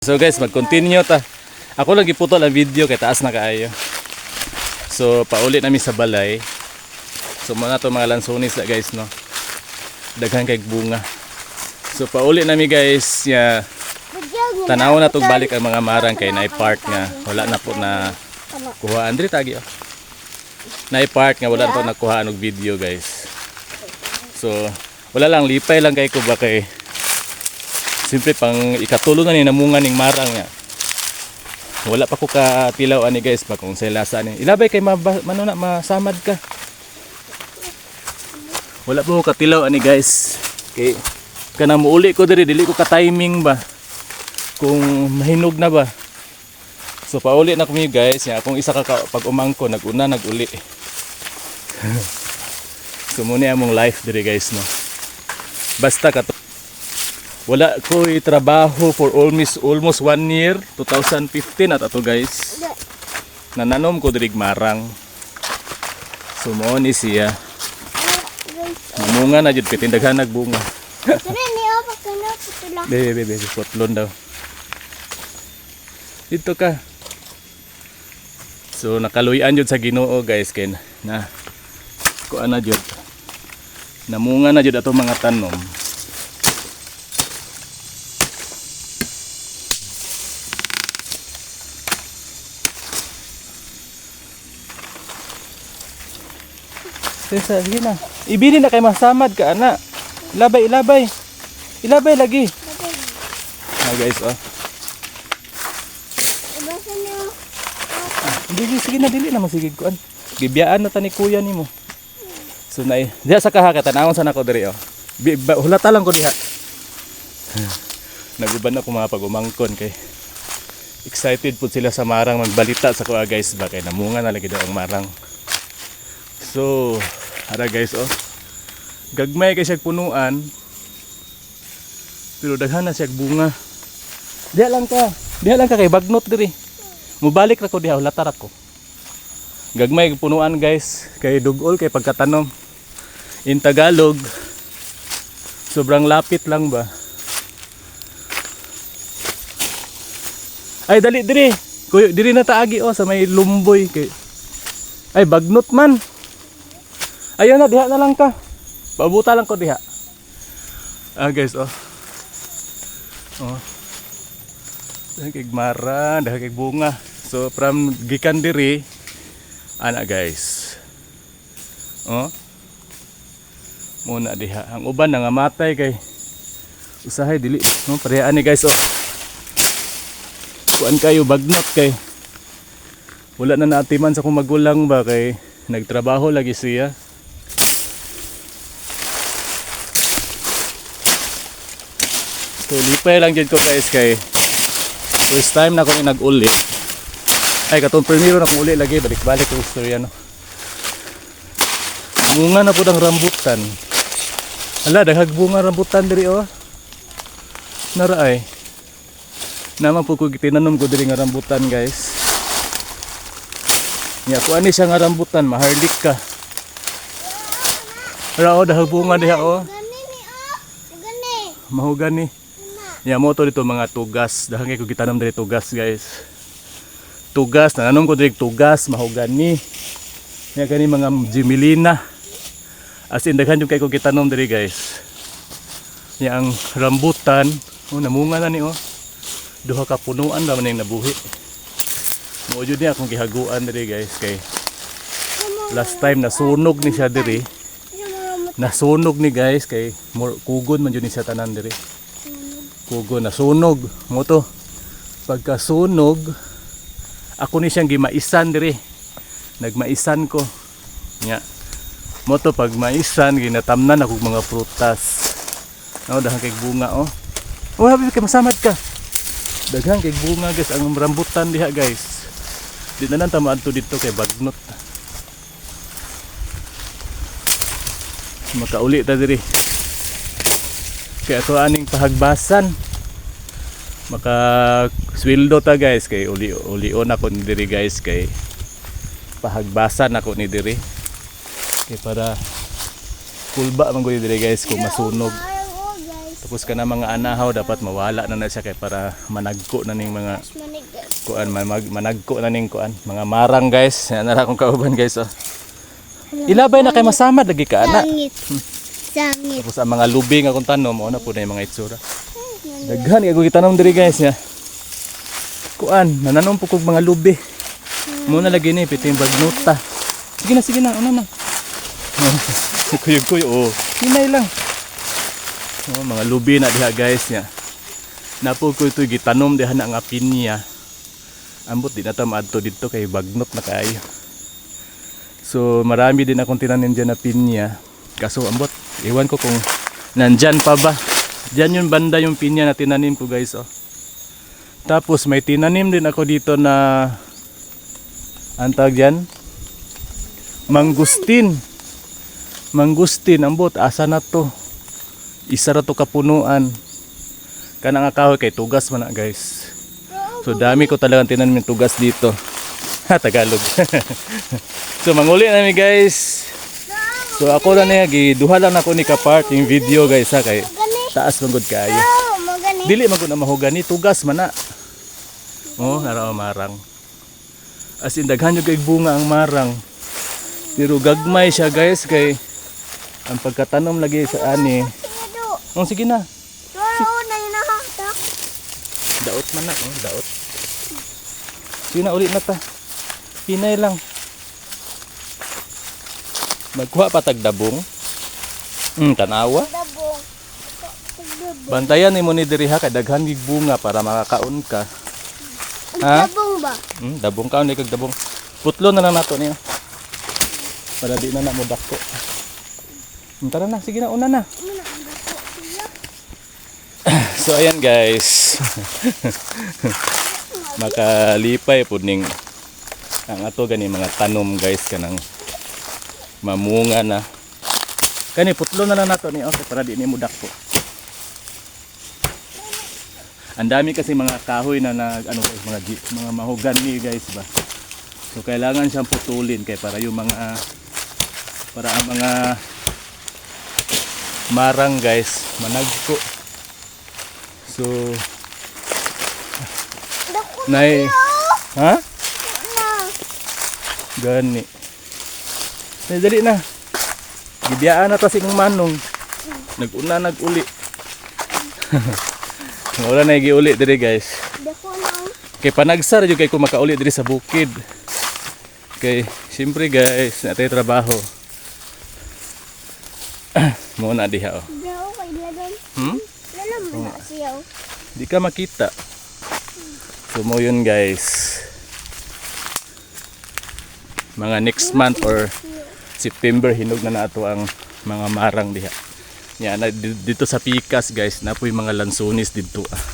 So guys, mag-continue ta. Ako lang giputol ang video kay taas na kaayo. So pauli nami sa balay. So muna to mga lansonis na guys no. Daghan kay bunga. So pauli nami guys ya tanaw na tog balik ang mga marang kay naay part nga wala na po na kuha Andre tagi oh. Naay part nga wala na po nakuha og video guys. So wala lang lipay lang kay ko ba kay Siyempre pang ikatulo na ni namunga ning marang nga. Wala pa ko katilaw ani guys pa kung sa lasa ni. Ilabay kay maba, mano na masamad ka. Wala pa ko katilaw ani guys. Kay kana muuli ko diri dili ko ka timing ba. Kung mahinog na ba. So pauli na kami guys, ya akong isa ka ka- pag umangko naguna naguli. so muna among life diri guys no. Basta ka wala ko trabaho for almost almost one year 2015 at ato guys. Nananom ko dirig marang. So mo ni siya. Namunga na jud nagbunga. Apa kana putula. bebe bebe bebe potlon daw. Dito ka. So nakaluyan jud sa Ginoo guys kay na kuan na jud. Namunga na jud ato mga tanom Tesa, sige na. Ibili na kay masamad ka, ana. Ilabay, ilabay. Ilabay lagi. Ah, guys, oh. Niyo. Hindi, sige, na, dili na masigig kuan. Gibiyaan na ta ni kuya nimo. So na diha sa kaha ka tanawon sa nako diri oh. Hulata lang ko diha. Naguban ako mga pagumangkon kay excited pud sila sa marang magbalita sa kuha guys ba kay namunga na lagi daw ang marang. So, ara guys oh. Gagmay kay siya punuan. Pero daghan na siya bunga. Diha lang ka. Diha lang ka kay bagnot diri. Mubalik ra ko diha hulata ra ko. Gagmay punuan guys kay dugol kay pagkatanom. In Tagalog sobrang lapit lang ba? Ay dali diri. Kuy diri na taagi oh sa may lumboy kay Ay bagnot man. Ayun na diha na lang ka. Pabuta lang ko diha. Ah guys oh. Oh. Dahil kay dahil kay bunga. So from gikan diri ana guys. Oh. Muna diha. Ang uban nangamatay kay usahay dili no parehas ni guys oh. Kuan kayo bagnot kay wala na naatiman sa kong magulang ba kay nagtrabaho lagi siya. So lipay lang dyan ko guys kay first time na akong nag-uli. Ay katong primero na akong uli lagi balik-balik ko istorya no. Bunga na po ng rambutan. Ala, daghag bunga rambutan diri oh. Nara ay. Naman po ko tinanom ko diri nga rambutan guys. Nya ko ani siya nga rambutan, maharlik ka. Ara oh, daghag bunga diha oh. Oh. Gani. Mahugani. Ya mo to dito mga tugas. Dahil ko gitanom diri tugas guys. Tugas, nananom ko diri tugas, mahugani. Ya gani mga jimilina. As in daghan yung kay ko gitanom diri guys. Ya ang rambutan, oh namunga na ni oh. Duha ka punuan ra man yung nabuhi. Mo jud niya akong gihaguan diri guys kay last time nasunog ni siya diri. Nasunog ni guys kay kugon man jud ni siya tanan diri kugo na sunog mo to. Pagkasunog ako ni siyang gimaisan diri. Nagmaisan ko. Nya. Mo to pag maisan ginatamnan ako mga prutas. Oh daghan kay bunga oh. Oh habi kay masamad ka. Daghan kay bunga guys ang rambutan diha guys. Di na nang tamaan to dito kay bagnot. Makauli ta diri. Kaya to aning pahagbasan maka sweldo ta guys kay uli ulion ako ni diri guys kay pahagbasan ako ni diri kay para kulba man gud diri guys kung masunog. Tapos ka na mga anahaw dapat mawala na na siya kay para managko na ning mga kuan man mag, managko na ning kuan mga marang guys. Yan na akong kauban guys oh. Ilabay na kay masamad lagi ka ana. Sangit. Sangit. Tapos ang mga lubing akong tanom mo na po na yung mga itsura. Daghan kay gitanom diri guys ya. Kuan, nananom po kog mga lubi. Muna lagi ni piting bagnuta. Sige na, sige na, ano na. kuyog kuyo, oh. Hinay lang. Oh, mga lubi na diha guys ya. Napo ko ito gitanom diha na nga pinya. Ambot di na ta maadto dito kay bagnot na kayo. So marami din akong tinanim dyan na pinya. Kaso ambot, iwan ko kung nandyan pa ba. Diyan yung banda yung pinya na tinanim ko guys oh. Tapos may tinanim din ako dito na ang tawag dyan? Mangustin. Mangustin, ambot, asa na to? Isa na to kapunuan. Kana nga kahoy kay tugas man na guys. So dami ko talagang tinanim yung tugas dito. Ha, Tagalog. so manguli na mi guys. So ako na niya, giduha lang ako ni kapart yung video guys ha kay. Taas man gud kayo. Oh. Dili man gud na mahugani tugas man na. Oh, naraw marang. As in daghan yung kay bunga ang marang. Pero gagmay siya guys kay ang pagkatanom lagi sa ani. Oh, sige na. Hatak. Daot man na, oh, daot. Sige na ulit na ta. Hinay lang. Magkuha pa tagdabong. Hmm, tanawa. Bantayan ni mo ni diri ha kay daghan gig bunga para makakaon ka. Ha? Dabong ba? Hmm, dabong ka ni kag dabong. Putlo na lang nato niya. Para di na na mo dako. Hmm, Tara na, sige na, una na. So ayan guys. Makalipay pud ning ang ato gani mga tanom guys kanang mamunga na. Kani putlo na lang nato ni okay para di ni mo dako. Ang dami kasi mga kahoy na nag ano guys, mga gi- mga mahogani guys ba. So kailangan siyang putulin kay para yung mga para ang mga marang guys managko. So nay ha? na. Gani. Nay dali na. Gibiyaan na ta si manong. Naguna naguli. Wala na giuli diri guys. Kay panagsar jud kay ko makauli diri sa bukid. Kay siyempre guys, natay trabaho. Mo na diha oh. Lagan. Hmm? Na siya. Di ka makita. So mo yun guys. Mga next month or September hinog na nato ang mga marang diha. Yan, dito sa Pikas guys, na po yung mga lansonis dito. Ah.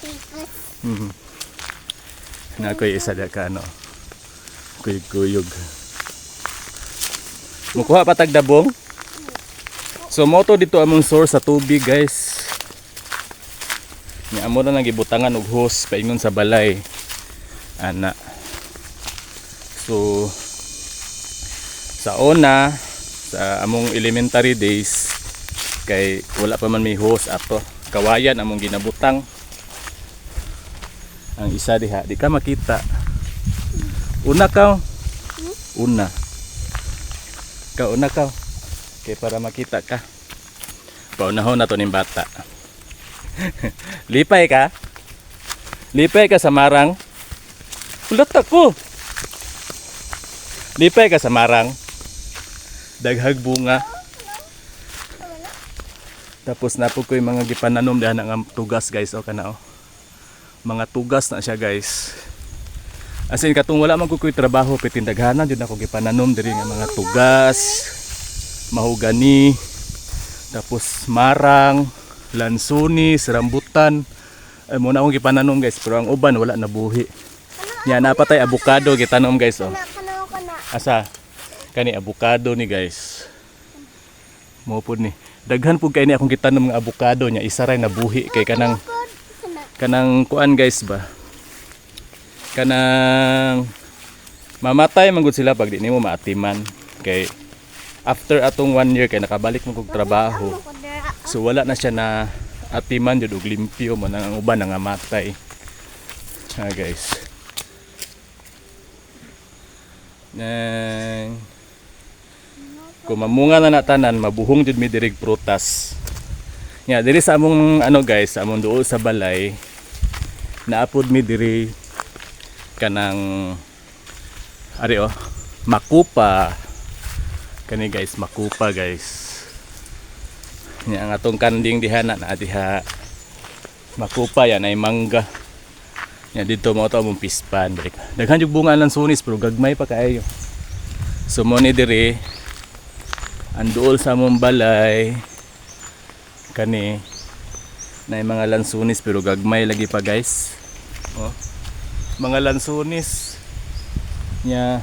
Tikas. Mhm. Na ko isa da ka ano. Kuyog kuyog. Mukuha pa tag dabong. So moto dito among source sa tubig guys. Ni amo na nang gibutangan og hose paingon sa balay. Ana. So sa una sa among elementary days kay wala pa man may hose ato. Kawayan among ginabutang. Ang isa diha di ka makita. Una ka. Una. Ka una ka. Kay para makita ka. Paunahon na to ning bata. Lipay ka? Lipay ka sa marang? Ulat ako lipay ka sa marang daghag bunga. Tapos napo ko yung mga gipananom. Diha nga tugas guys. O kana oh. Mga tugas na siya guys. As in katong wala man ko ko'y trabaho pitindaghanan jud ako gipananom. Diri nga mga tugas. Mahugani tapos marang lansunis rambutan ay mo na akong gipananom guys. Pero ang uban wala na buhi. Nya napatay avocado gitanom guys oh. Asa kani avocado ni guys mo ni daghan pud kay ni akong gitanom nga avocado nya isa ray nabuhi kay kanang Kana. kanang kuan guys ba kanang mamatay man gud sila pag di nimo maatiman kay after atong one year kay nakabalik mo kog trabaho. So wala na siya na atiman jud og limpyo mo nang ang uban nangamatay. Ha guys. Nang kung mamunga na natanan, mabuhong jud mi dirig prutas. Nya diri sa among ano guys, sa among duol sa balay, naapod mi diri kanang ari oh, makupa. Kani guys, makupa guys. Nya ang atong kanding diha na diha makupa yan ay mangga. Nya dito mo to among pispan. Daghan jud bunga lang sunis pero gagmay pa kaayo. So mo ni diri anduol sa among balay kani na mga lansunis pero gagmay lagi pa guys. Oh. Mga lansunis nya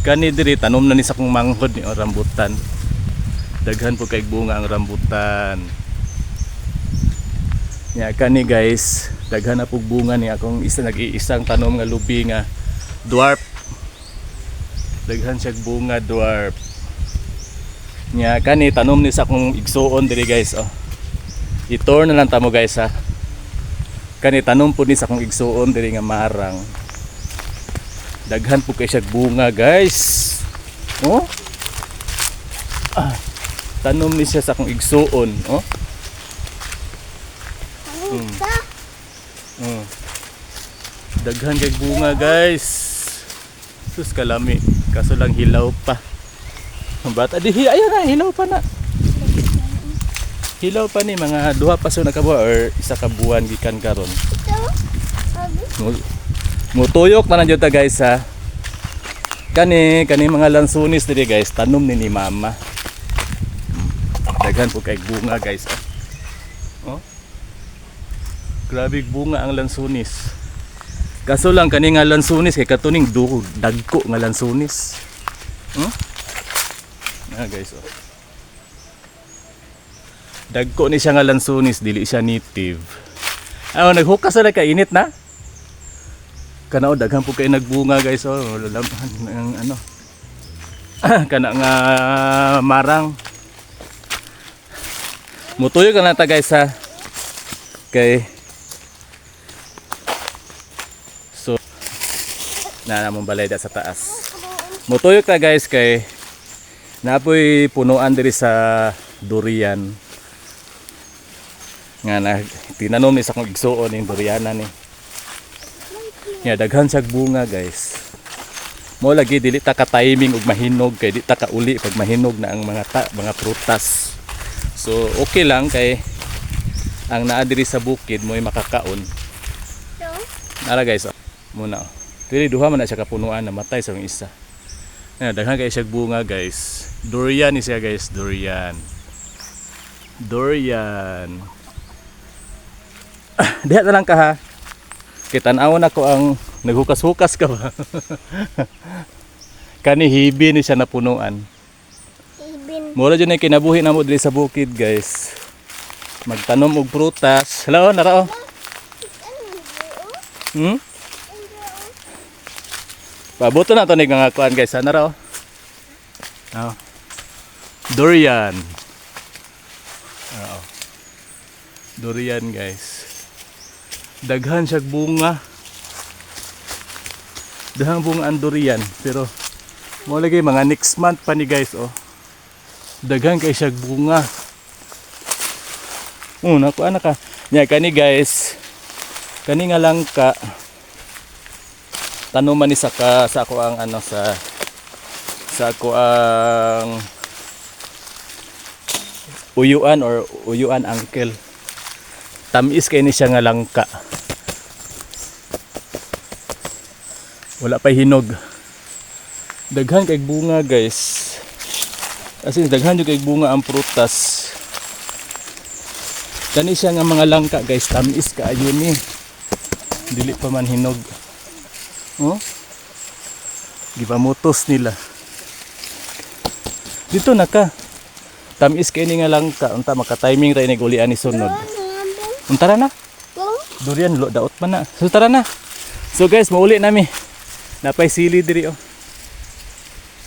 kani diri tanom na ni sa kong manghod ni o rambutan. Daghan po kay bunga ang rambutan. Nya kani guys daghan na po bunga ni akong isa nag-iisang tanom nga lubi nga dwarf. Daghan siya bunga dwarf nya kani tanom ni sa akong igsuon diri guys oh. I-tour na lang tamo guys ha. Kani tanom po ni sa akong igsuon diri nga marang. Daghan po kay siya bunga guys. Oh. Ah, tanom ni siya sa akong igsuon oh. Isa. oh daghan kay bunga guys. Sus kalami. Kaso lang hilaw pa bata. Di hi- ayun na hilaw pa na. Hilaw pa ni mga duha pa so nakabuha or isa ka buwan gikan karon. Mutuyok na nandiyo ta guys ha. Kani kani mga lansunis diri guys tanom ni ni mama. Daghan po kay bunga guys oh. oh. grabe bunga ang lansunis. Kaso lang kani nga lansunis kay katuning dagko nga lansunis. Hmm? Ah guys oh. dagko ni siya nga lansunis dili siya native. Ano naghukas na ka init na. Kana o daghan po kay nagbunga guys oh. Lalam ang ano. Kana nga marang. Mutuyo ka na ta guys ha. Kay so na namong balay da sa taas. Mutuyo ka guys kay napoy punuan diri sa durian nga na tinanom ni sa kong igsuon yung durianan ni Ya, daghan siya bunga, guys. Mo lagi dili ta ka timing ug mahinog kay di ta ka uli pag mahinog na ang mga ta, mga prutas. So, okay lang kay ang naa diri sa bukid mo makakaon. Ito. Nara guys, oh. muna. Oh. Dili duha man na siya kapunuan namatay sa isa. Ayan, daghan kay siya bunga, guys. Durian siya, guys, durian. Durian. Ah, diha na lang ka ha. Kitanawon ako ang naghukas-hukas ka ba? Kani hibi ni siya napunuan. Ibin. Mura dyan ay kinabuhi na mo dili sa bukid guys. Magtanom og prutas. Hello, narao. Yung Hmm? Pabuto na to ni nga kuan guys. Ano raw? Oh. Durian. Oo. Durian guys. Daghan siya bunga. Daghan bunga ang durian pero mo lagi mga next month pa ni guys oh. Daghan kay siya bunga. Oh, nakuha na ka. Nya kani guys. Kani nga lang ka tanuman ni sa ka sa ako ang ano sa sa ako ang uyuan or uyuan uncle. Tamis kay ni siya nga langka. Wala pa hinog. Daghan kay bunga guys. As daghan jud kay bunga ang prutas. Kani siya nga mga langka guys. Tamis kaayo ni. Dili pa man hinog oh gipamutos nila dito na ka tamis kay ni nga langka unta maka timing ra ni gulian ni sunod untara na Kung durian lo daot man na so tara na so guys mauli nami napay sili diri oh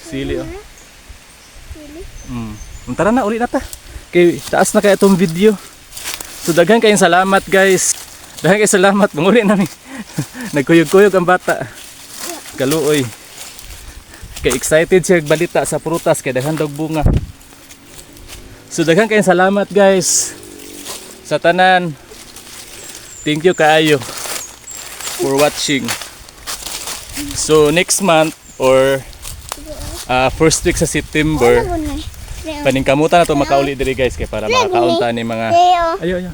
sili oh Sili. mm. untara na uli na ta Kay taas na kaya itong video. So daghan kayong salamat guys. Daghan kayong salamat. Manguli namin. Nagkuyog-kuyog ang bata. Kaluoy. Kay excited siya balita sa prutas kay daghan daw bunga. So daghan kayong salamat guys. Sa tanan. Thank you kaayo for watching. So next month or uh, first week sa September, paningkamutan na to makauli diri guys kay para makakaunta ni mga ayo ayo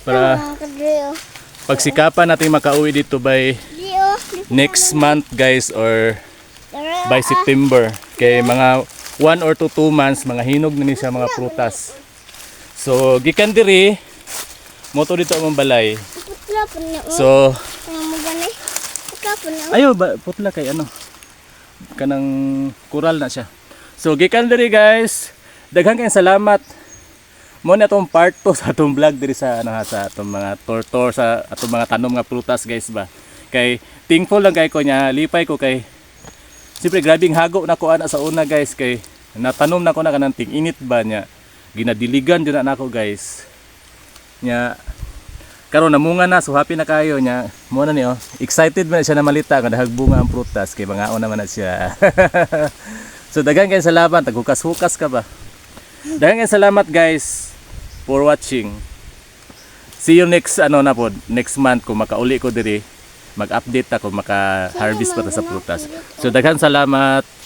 Para. Pagsikapan natin makauwi dito by. Next month guys or by September. Kay mga 1 or 2 2 months mga hinog na ni siya mga prutas. So gikan diri moto dito ang balay. Na. so na. ayo ba putla kay ano? Kanang kural na siya. So gikan diri guys daghan kayong salamat. Mo na tong part 2 sa atong vlog diri sa ano ha, sa atong mga tour sa atong mga tanom nga prutas guys ba? Kay thankful lang kay ko nya lipay ko kay Siyempre grabing hago na ko ana sa una guys kay natanom na ko na kanang ting init ba niya? Ginadiligan jud na ako guys. Nya karon namunga na so happy na kayo nya. Mo na ni oh. Excited man siya na malita kung nahagbunga ang prutas kay mga naman na siya. So daghang kay salamat. Taghukas-hukas ka ba? Daghang kay salamat guys for watching. See you next ano na pod next month kung makauli ko diri mag-update ako maka-harvest pa ta sa prutas. So daghang salamat